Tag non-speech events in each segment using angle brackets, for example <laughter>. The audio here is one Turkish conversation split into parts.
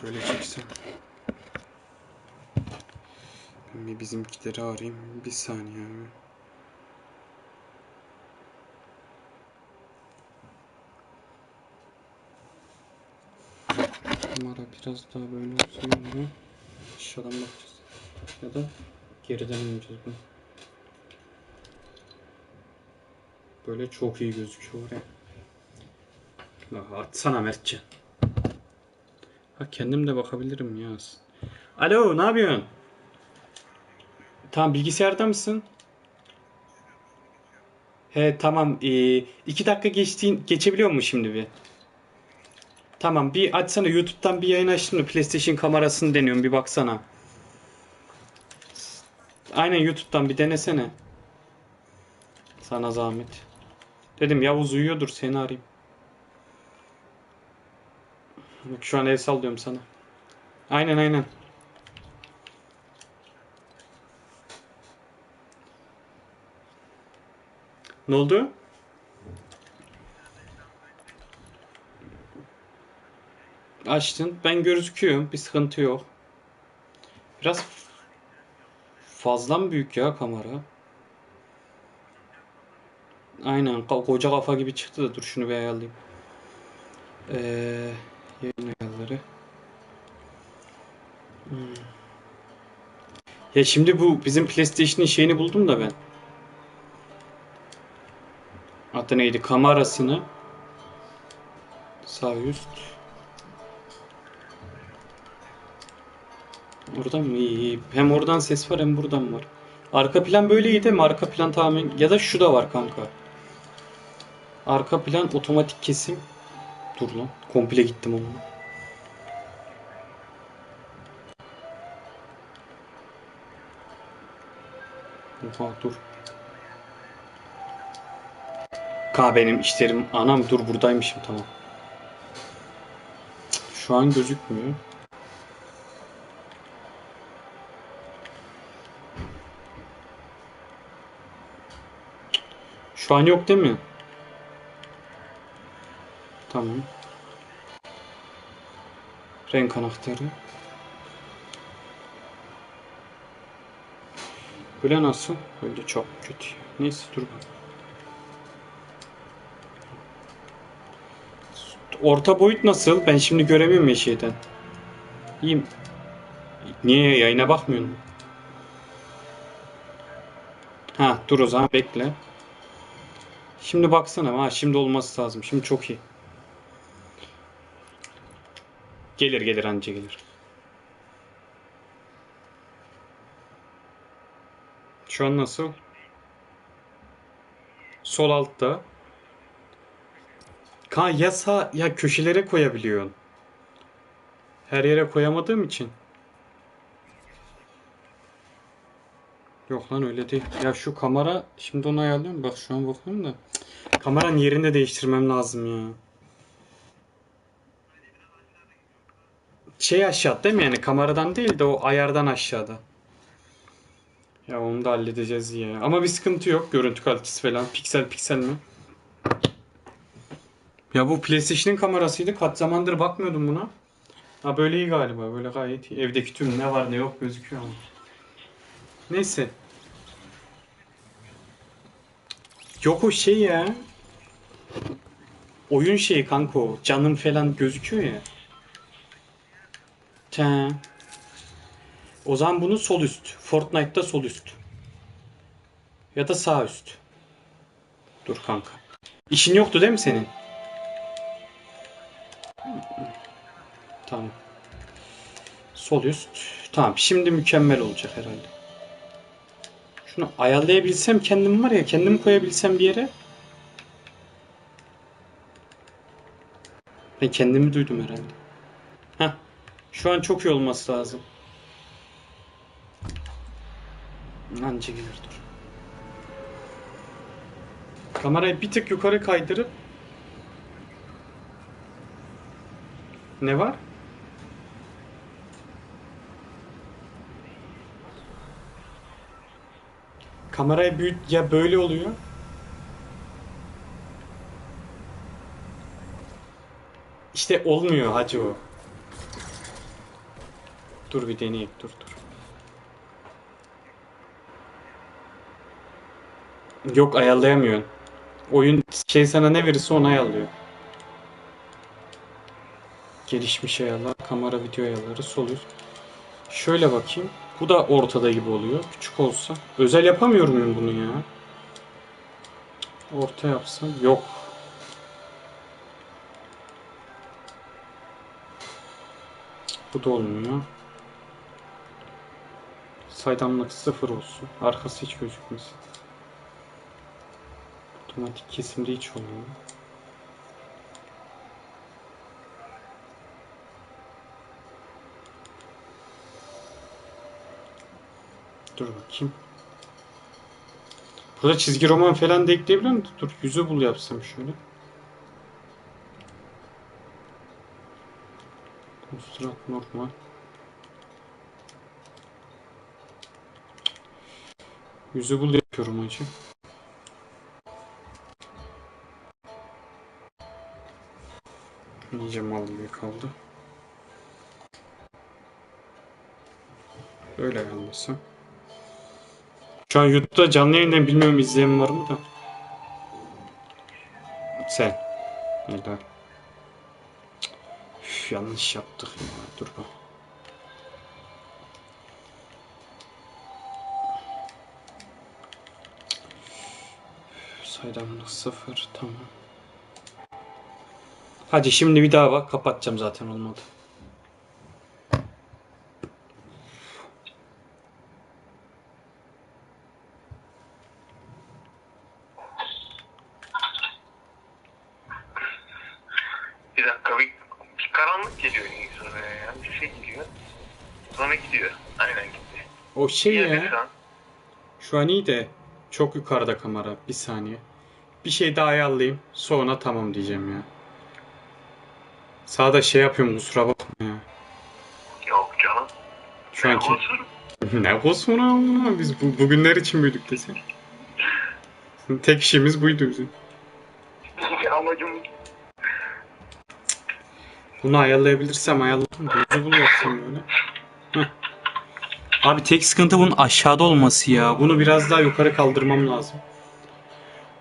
Şöyle çeksem. Ben bir bizimkileri arayayım. Bir saniye abi. Kamera biraz daha böyle olsun ama bakacağız. Ya da geriden ineceğiz bunu. Böyle çok iyi gözüküyor ya. La atsana Mertcan. Ha kendim de bakabilirim ya. Alo ne yapıyorsun? Tamam bilgisayarda mısın? He tamam. Ee, iki dakika geçtiğin geçebiliyor mu şimdi bir? Tamam bir açsana YouTube'dan bir yayın açtım da PlayStation kamerasını deniyorum bir baksana. Aynen YouTube'dan bir denesene. Sana zahmet. Dedim Yavuz uyuyordur seni arayayım. Şu an el sallıyorum sana. Aynen aynen. Ne oldu? Açtın. Ben gözüküyorum. Bir sıkıntı yok. Biraz fazla mı büyük ya kamera? Aynen. Koca kafa gibi çıktı da dur şunu bir ayarlayayım. Ee, yayın ayarları. Hmm. Ya şimdi bu bizim PlayStation'ın şeyini buldum da ben. Adı neydi? Kamerasını sağ üst. Oradan mı? İyi. Hem oradan ses var hem buradan var. Arka plan böyle iyi değil mi? Arka plan tamamen ya da şu da var kanka. Arka plan otomatik kesim. Dur lan. Komple gittim onunla. Oha dur. Ka benim işlerim. Anam dur buradaymışım tamam. Şu an gözükmüyor. Şu an yok değil mi? Tamam. Renk anahtarı. Böyle nasıl? Böyle çok kötü. Neyse dur. Orta boyut nasıl? Ben şimdi göremiyorum ya şeyden. İyiyim. Niye yayına bakmıyorsun? Ha dur o zaman bekle. Şimdi baksana ha şimdi olması lazım. Şimdi çok iyi. Gelir gelir anca gelir. Şu an nasıl? Sol altta. Ka ya sağ ya köşelere koyabiliyorsun. Her yere koyamadığım için. Yok lan öyle değil. Ya şu kamera şimdi onu ayarlıyorum. Bak şu an bakıyorum da. Kameranın yerini de değiştirmem lazım ya. Şey aşağı değil mi yani kameradan değil de o ayardan aşağıda. Ya onu da halledeceğiz ya. Ama bir sıkıntı yok. Görüntü kalitesi falan. Piksel piksel mi? Ya bu PlayStation'ın kamerasıydı. Kaç zamandır bakmıyordum buna. Ha böyle iyi galiba. Böyle gayet iyi. Evdeki tüm ne var ne yok gözüküyor ama. Neyse. Yok o şey ya. Oyun şeyi kanka o. Canım falan gözüküyor ya. Te. O zaman bunu sol üst. Fortnite'da sol üst. Ya da sağ üst. Dur kanka. İşin yoktu değil mi senin? Tamam. Sol üst. Tamam. Şimdi mükemmel olacak herhalde. Şunu ayarlayabilsem kendim var ya kendim koyabilsem bir yere. Ben kendimi duydum herhalde. Şu an çok iyi olması lazım. Anca gelir dur. Kamerayı bir tık yukarı kaydırıp Ne var? Kamerayı büyüt ya böyle oluyor. İşte olmuyor hacı o. Dur bir deneyek dur dur. Yok ayarlayamıyorsun. Oyun şey sana ne verirse onu ayarlıyor. Gelişmiş ayarlar, kamera video ayarları, sol üst. Şöyle bakayım. Bu da ortada gibi oluyor. Küçük olsa. Özel yapamıyor muyum bunu ya? Orta yapsam. Yok. Bu da olmuyor. Saydamlık sıfır olsun. Arkası hiç gözükmesin. Otomatik kesimde hiç olmuyor. Dur bakayım. Burada çizgi roman falan da ekleyebilir miyim? Dur yüzü bul yapsam şöyle. Konstrat normal. Yüzü bul yapıyorum acı. İyice mal gibi kaldı. Böyle ayarlasam. Şu an YouTube'da canlı yayından bilmiyorum izleyen var mı da. Sen. Helal. Üf, yanlış yaptık ya. Dur bak. Saydamlık sıfır. Tamam. Hadi şimdi bir daha bak. Kapatacağım zaten olmadı. Bir dakika bir, bir karanlık geliyor sonra ya. Bir şey gidiyor. Sonra gidiyor. Aynen gitti. O şey ya. şu an? Şu an iyi de çok yukarıda kamera. Bir saniye. Bir şey daha ayarlayayım. Sonra tamam diyeceğim ya. Sağda şey yapıyorum kusura bakma ya. Yok canım. Şu Ne anki... ne olsun <laughs> amına biz bu, bugünler için büyüdük desem. <laughs> Tek işimiz buydu bizim. Amacım Bunu ayarlayabilirsem ayarlarım. Gözü bul yapsam böyle. Heh. <laughs> Abi tek sıkıntı bunun aşağıda olması ya. Bunu biraz daha yukarı kaldırmam lazım.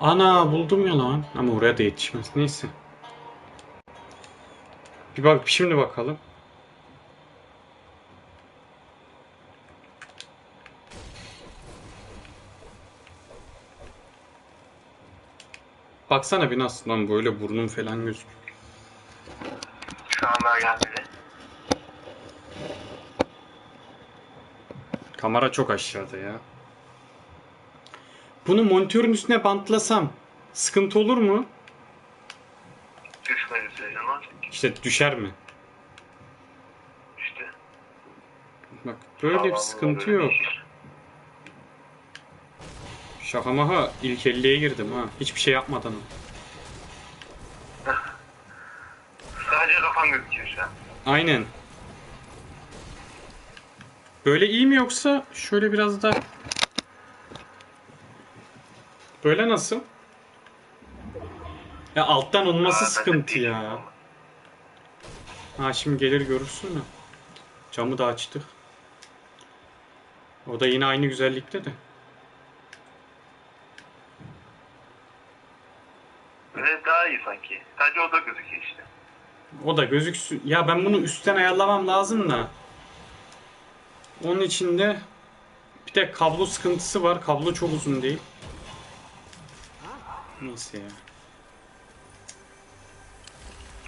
Ana buldum ya lan. Ama oraya da yetişmez. Neyse. Bir bak şimdi bakalım. Baksana bir nasıl lan böyle burnum falan gözüküyor. şu an daha gelmedi. Kamera çok aşağıda ya. Bunu monitörün üstüne bantlasam sıkıntı olur mu? İşte düşer mi? İşte. Bak böyle bir Allah sıkıntı yok. değişir. Şaka maha ilk 50'ye girdim ha. Hiçbir şey yapmadan. Sadece kafan gözüküyor şu an. Aynen. Böyle iyi mi yoksa şöyle biraz da Böyle nasıl? Ya alttan olması sıkıntı ya. Ha şimdi gelir görürsün de. Camı da açtık. O da yine aynı güzellikte de. Böyle daha iyi sanki. Sadece o da gözüküyor işte. O da gözüksün. Ya ben bunu üstten ayarlamam lazım da. Onun için de bir de kablo sıkıntısı var. Kablo çok uzun değil. Neyse ya.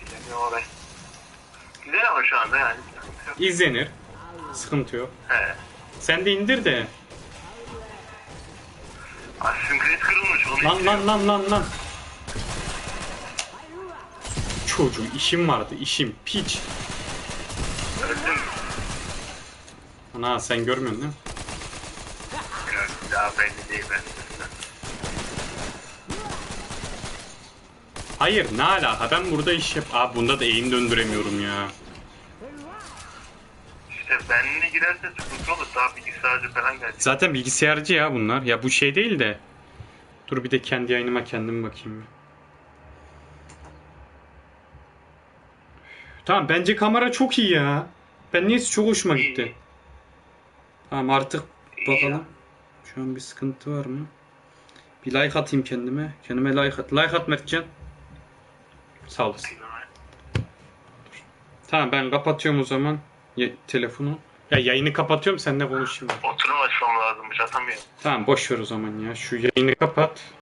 Bilemiyorum orayı. Güzel ama şu anda yani. İzlenir. Sıkıntı yok. He. Sen de indir de. Asynkret kırılmış onu Lan lan lan lan lan. Çocuğu işim vardı işim. Piç. Öldüm. Ana sen görmüyorsun değil mi? Daha belli değil ben. Hayır ne alaka ben burada iş yap. Aa bunda da eğim döndüremiyorum ya. İşte benimle girerse sıkıntı olur. Daha bilgisayarcı falan gelecek. Zaten bilgisayarcı ya bunlar. Ya bu şey değil de. Dur bir de kendi yayınıma kendim bakayım. Tamam bence kamera çok iyi ya. Ben niyeyse çok hoşuma gitti. Tamam artık bakalım. Şu an bir sıkıntı var mı? Bir like atayım kendime. Kendime like at. Like at Mertcan. Sağ olasın. Tamam ben kapatıyorum o zaman ye- telefonu. Ya yayını kapatıyorum seninle konuşayım. Oturum açmam lazımmış atamıyorum. Tamam boş ver o zaman ya. Şu yayını kapat.